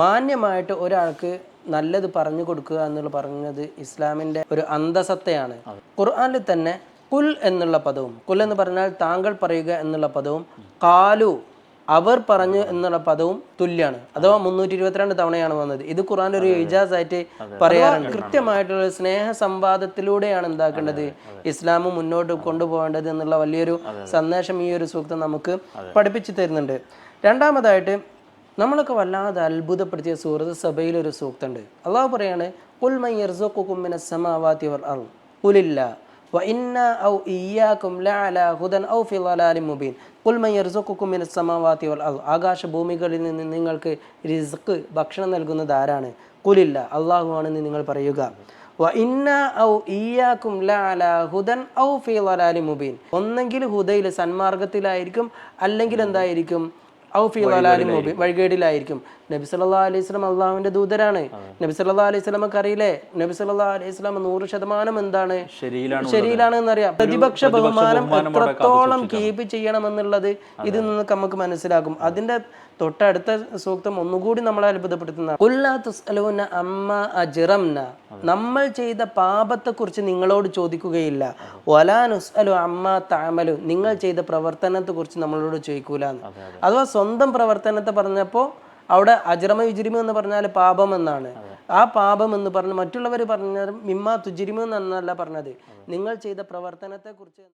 മാന്യമായിട്ട് ഒരാൾക്ക് നല്ലത് പറഞ്ഞു കൊടുക്കുക എന്നുള്ള പറഞ്ഞത് ഇസ്ലാമിന്റെ ഒരു അന്തസത്തയാണ്. ഖുർആാനിൽ തന്നെ കുൽ എന്നുള്ള പദവും കുൽ എന്ന് പറഞ്ഞാൽ താങ്കൾ പറയുക എന്നുള്ള പദവും കാലു അവർ പറഞ്ഞു എന്നുള്ള പദവും തുല്യാണ്. അഥവാ മുന്നൂറ്റി ഇരുപത്തിരണ്ട് തവണയാണ് വന്നത്. ഇത് ഖുർആൻ ഒരു ഇജാസ് ആയിട്ട് പറയാറുണ്ട്. കൃത്യമായിട്ടുള്ള സ്നേഹ സംവാദത്തിലൂടെയാണ് എന്താക്കേണ്ടത് ഇസ്ലാം മുന്നോട്ട് കൊണ്ടുപോകേണ്ടത് എന്നുള്ള വലിയൊരു സന്ദേശം ഈ ഒരു സൂക്തം നമുക്ക് പഠിപ്പിച്ചു തരുന്നുണ്ട്. രണ്ടാമതായിട്ട് നമ്മളൊക്കെ വല്ലാതെ അത്ഭുതപ്പെടുത്തിയ സൂറത്ത് സഭയിൽ ഒരു സൂക്തമുണ്ട് അള്ളാഹു പറയാണ് കുൽ മയ്യർസുക്കുമിന സമാവാത്തി വൽ അർള് കുലില്ല وإنا أو إياكم لعلى هدى أو في ضلال مبين قل من يرزقكم من السماوات والأرض ആകാശ ഭൂമികളിൽ നിന്ന് നിങ്ങൾക്ക് റിസ്ക് ഭക്ഷണം നൽകുന്നത് ആരാണ് കുലില്ല അള്ളാഹുവാണെന്ന് നിങ്ങൾ പറയുക വ ഇന്ന ഔ ഇയാക്കും ലഅല ഹുദൻ ഔ ഫീ ളലാലി മുബീൻ ഒന്നെങ്കിൽ ഹുദയിൽ സന്മാർഗത്തിലായിരിക്കും അല്ലെങ്കിൽ എന്തായിരിക്കും ഔ ഫീ മുബീൻ വഴികേടിലായിരിക്കും. നബി സല്ലാ അലൈഹി സ്വലം അള്ളാഹുവിന്റെ ദൂതരാണ്. നബി സല്ലല്ലാഹു അലൈഹി അറിയില്ലേ? നബി സല്ലല്ലാഹു അലൈഹി നൂറ് ശതമാനം എന്താണ്? ശരിയിലാണ് എന്നറിയാം. പ്രതിപക്ഷ ബഹുമാനം എത്രത്തോളം കീപ്പ് ചെയ്യണമെന്നുള്ളത് ഇതിൽ നിന്ന് നമുക്ക് മനസ്സിലാകും. അതിന്റെ തൊട്ടടുത്ത സൂക്തം ഒന്നുകൂടി നമ്മളെ അത്ഭുതപ്പെടുത്തുന്ന "ഖുൽ ലാ തുസ്അലൂന അമ്മ അജിറംന. നമ്മൾ ചെയ്ത പാപത്തെ കുറിച്ച് നിങ്ങളോട് ചോദിക്കുകയില്ല. വലാ നുസ്അലു അമ്മ താമലു നിങ്ങൾ ചെയ്ത പ്രവർത്തനത്തെ കുറിച്ച് നമ്മളോട് ചോദിക്കൂലെന്ന്. അഥവാ സ്വന്തം പ്രവർത്തനത്തെ പറഞ്ഞപ്പോൾ അവിടെ അജ്രമ വിജിരിമ എന്ന് പറഞ്ഞാൽ പാപം എന്നാണ്. ആ പാപം എന്ന് പറഞ്ഞ് മറ്റുള്ളവർ പറഞ്ഞാലും മിമ്മ തുജിരിമ എന്നല്ല പറഞ്ഞത്. നിങ്ങൾ ചെയ്ത പ്രവർത്തനത്തെ കുറിച്ച്